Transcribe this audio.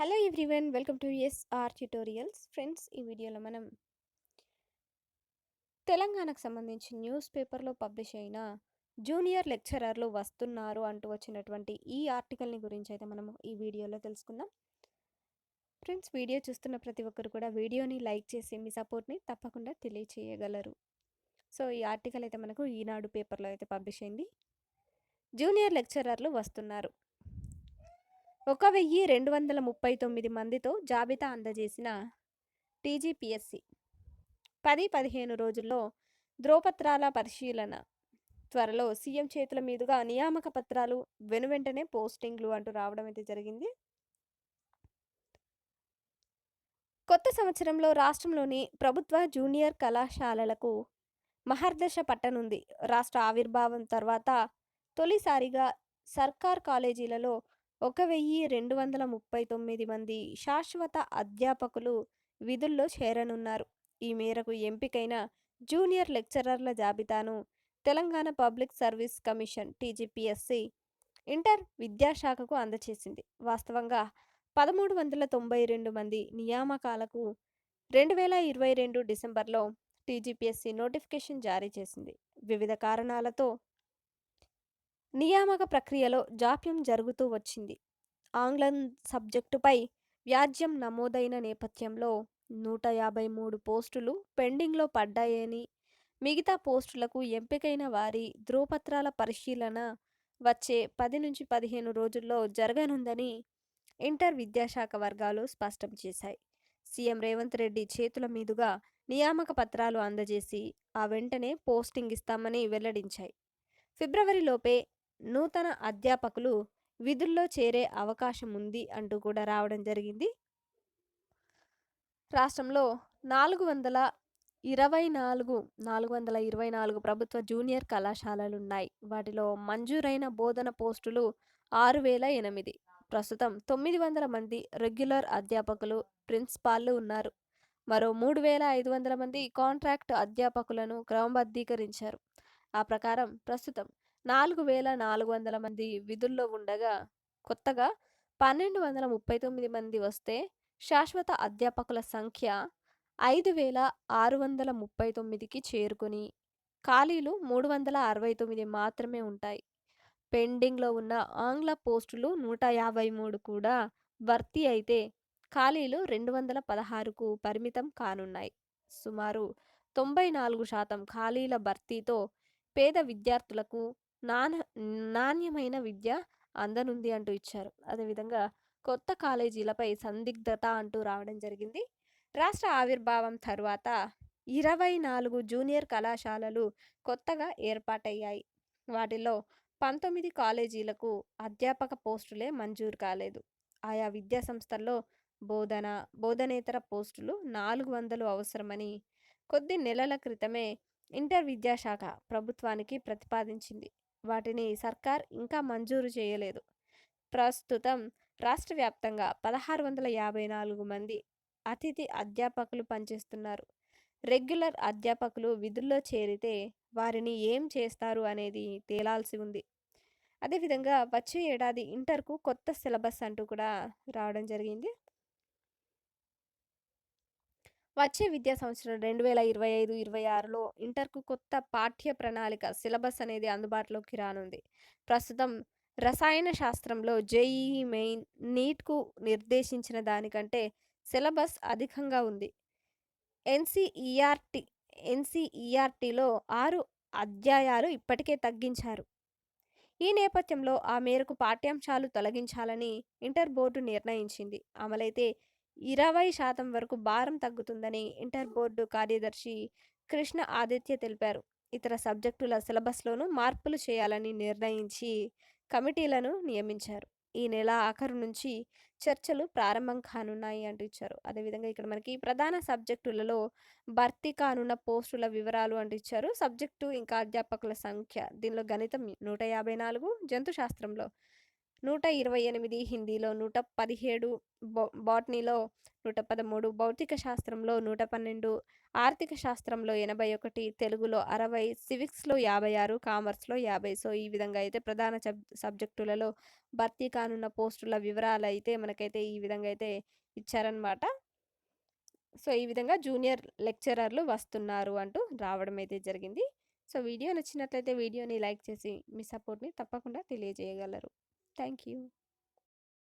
Hello everyone welcome to SR tutorials friends ఈ వీడియోలో మనం తెలంగాణకు సంబంధించి న్యూస్ పేపర్లో పబ్లిష్ అయిన జూనియర్ లెక్చరర్లు వస్తున్నారు అంటూ వచ్చినటువంటి ఈ ఆర్టికల్ని గురించి అయితే మనము ఈ వీడియోలో తెలుసుకుందాం. ఫ్రెండ్స్ వీడియో చూస్తున్న ప్రతి ఒక్కరు కూడా వీడియోని లైక్ చేసి మీ సపోర్ట్ని తప్పకుండా తెలియచేయగలరు. సో ఈ ఆర్టికల్ అయితే మనకు ఈనాడు పేపర్లో అయితే పబ్లిష్ అయింది. జూనియర్ లెక్చరర్లు వస్తున్నారు. ఒక వెయ్యి రెండు వందల ముప్పై తొమ్మిది మందితో జాబితా అందజేసిన టీజీపీఎస్సి. పది పదిహేను రోజుల్లో ధ్రువపత్రాల పరిశీలన. త్వరలో సీఎం చేతుల మీదుగా నియామక పత్రాలు వెనువెంటనే పోస్టింగ్లు అంటూ రావడం అయితే జరిగింది. కొత్త సంవత్సరంలో రాష్ట్రంలోని ప్రభుత్వ జూనియర్ కళాశాలలకు మహర్దశ పట్టనుంది. రాష్ట్ర ఆవిర్భావం తర్వాత తొలిసారిగా సర్కార్ కాలేజీలలో ఒక వెయ్యి రెండు వందల ముప్పై తొమ్మిది మంది శాశ్వత అధ్యాపకులు విధుల్లో చేరనున్నారు. ఈ మేరకు ఎంపికైన జూనియర్ లెక్చరర్ల జాబితాను Telangana public service commission TGPSC inter విద్యాశాఖకు అందచేసింది. వాస్తవంగా పదమూడు వందల తొంభై రెండు మంది నియామకాలకు రెండు వేల ఇరవై రెండు డిసెంబర్లో టీజీపీఎస్సి నోటిఫికేషన్ జారీ చేసింది. వివిధ కారణాలతో నియామక ప్రక్రియలో జాప్యం జరుగుతూ వచ్చింది. ఆంగ్లం సబ్జెక్టుపై వ్యాజ్యం నమోదైన నేపథ్యంలో నూట యాభై మూడు పోస్టులు పెండింగ్లో పడ్డాయని మిగతా పోస్టులకు ఎంపికైన వారి ధృవపత్రాల పరిశీలన వచ్చే పది నుంచి పదిహేను రోజుల్లో జరగనుందని ఇంటర్ విద్యాశాఖ వర్గాలు స్పష్టం చేశాయి. సీఎం రేవంత్ రెడ్డి చేతుల మీదుగా నియామక పత్రాలు అందజేసి ఆ వెంటనే పోస్టింగ్ ఇస్తామని వెల్లడించాయి. ఫిబ్రవరిలోపే నూతన అధ్యాపకులు విధుల్లో చేరే అవకాశం ఉంది అంటూ కూడా రావడం జరిగింది. రాష్ట్రంలో నాలుగు వందల ఇరవై నాలుగు నాలుగు వందల ఇరవై నాలుగు ప్రభుత్వ జూనియర్ కళాశాలలు ఉన్నాయి వాటిలో మంజూరైన బోధన పోస్టులు ఆరు వేల ఎనిమిది. ప్రస్తుతం తొమ్మిది వందల మంది రెగ్యులర్ అధ్యాపకులు ప్రిన్సిపాల్లు ఉన్నారు. మరో మూడు వేల ఐదు వందల మంది కాంట్రాక్ట్ అధ్యాపకులను క్రమబద్ధీకరించారు. ఆ ప్రకారం ప్రస్తుతం నాలుగు వేల నాలుగు వందల మంది విధుల్లో ఉండగా కొత్తగా పన్నెండు వందల ముప్పై తొమ్మిది మంది వస్తే శాశ్వత అధ్యాపకుల సంఖ్య ఐదు వేల ఆరు వందల ముప్పై తొమ్మిదికి చేరుకుని ఖాళీలు మూడు వందల అరవై తొమ్మిది మాత్రమే ఉంటాయి. పెండింగ్లో ఉన్న ఆంగ్ల పోస్టులు నూట యాభై మూడు కూడా భర్తీ అయితే ఖాళీలు రెండు వందల పదహారుకు పరిమితం కానున్నాయి. సుమారు తొంభై నాలుగు శాతం ఖాళీల భర్తీతో పేద విద్యార్థులకు నాన నాణ్యమైన విద్య అందనుంది అంటూ ఇచ్చారు. అదేవిధంగా కొత్త కాలేజీలపై సందిగ్ధత అంటూ రావడం జరిగింది. రాష్ట్ర ఆవిర్భావం తర్వాత ఇరవై నాలుగు జూనియర్ కళాశాలలు కొత్తగా ఏర్పాటయ్యాయి. వాటిలో పంతొమ్మిది కాలేజీలకు అధ్యాపక పోస్టులే మంజూరు కాలేదు. ఆయా విద్యా సంస్థల్లో బోధన బోధనేతర పోస్టులు నాలుగు వందలు అవసరమని కొద్ది నెలల క్రితమే ఇంటర్ విద్యాశాఖ ప్రభుత్వానికి ప్రతిపాదించింది. వాటిని సర్కార్ ఇంకా మంజూరు చేయలేదు. ప్రస్తుతం రాష్ట్ర వ్యాప్తంగా పదహారు వందల యాభై నాలుగు మంది అతిథి అధ్యాపకులు పనిచేస్తున్నారు. రెగ్యులర్ అధ్యాపకులు విధుల్లో చేరితే వారిని ఏం చేస్తారు అనేది తేలాల్సి ఉంది. అదేవిధంగా వచ్చే ఏడాది ఇంటర్కు కొత్త సిలబస్ అంటూ కూడా రావడం జరిగింది. వచ్చే విద్యా సంవత్సరం రెండు వేల ఇరవై ఐదు ఇరవై ఆరులో ఇంటర్కు కొత్త పాఠ్య ప్రణాళిక సిలబస్ అనేది అందుబాటులోకి రానుంది. ప్రస్తుతం రసాయన శాస్త్రంలో జేఈఈ మెయిన్ నీట్కు నిర్దేశించిన దానికంటే సిలబస్ అధికంగా ఉంది. ఎన్సిఈఆర్టి ఎన్సీఈఆర్టీలో ఆరు అధ్యాయాలు ఇప్పటికే తగ్గించారు. ఈ నేపథ్యంలో ఆ మేరకు పాఠ్యాంశాలు తొలగించాలని ఇంటర్ బోర్డు నిర్ణయించింది. అమలైతే ఇరవై శాతం వరకు భారం తగ్గుతుందని ఇంటర్ బోర్డు కార్యదర్శి కృష్ణ ఆదిత్య తెలిపారు. ఇతర సబ్జెక్టుల సిలబస్లోనూ మార్పులు చేయాలని నిర్ణయించి కమిటీలను నియమించారు. ఈ నెల ఆఖరు నుంచి చర్చలు ప్రారంభం కానున్నాయి అంటూ ఇచ్చారు. అదేవిధంగా ఇక్కడ మనకి ప్రధాన సబ్జెక్టులలో భర్తీ కానున్న పోస్టుల వివరాలు అంటూ ఇచ్చారు. సబ్జెక్టు ఇంకా అధ్యాపకుల సంఖ్య దీనిలో గణితం నూట యాభై నాలుగు జంతు శాస్త్రంలో నూట ఇరవై ఎనిమిది హిందీలో నూట పదిహేడు బాట్నీలో నూట పదమూడు భౌతిక శాస్త్రంలో నూట పన్నెండు ఆర్థిక శాస్త్రంలో ఎనభై ఒకటి తెలుగులో అరవై సివిక్స్లో యాభై ఆరు కామర్స్లో యాభై సో ఈ విధంగా అయితే ప్రధాన సబ్ సబ్జెక్టులలో భర్తీ కానున్న పోస్టుల వివరాలు అయితే మనకైతే ఈ విధంగా అయితే ఇచ్చారనమాట సో ఈ విధంగా జూనియర్ లెక్చరర్లు వస్తున్నారు అంటూ రావడం అయితే జరిగింది. సో వీడియో నచ్చినట్లయితే వీడియోని లైక్ చేసి మీ సపోర్ట్ని తప్పకుండా తెలియజేయగలరు. Thank you.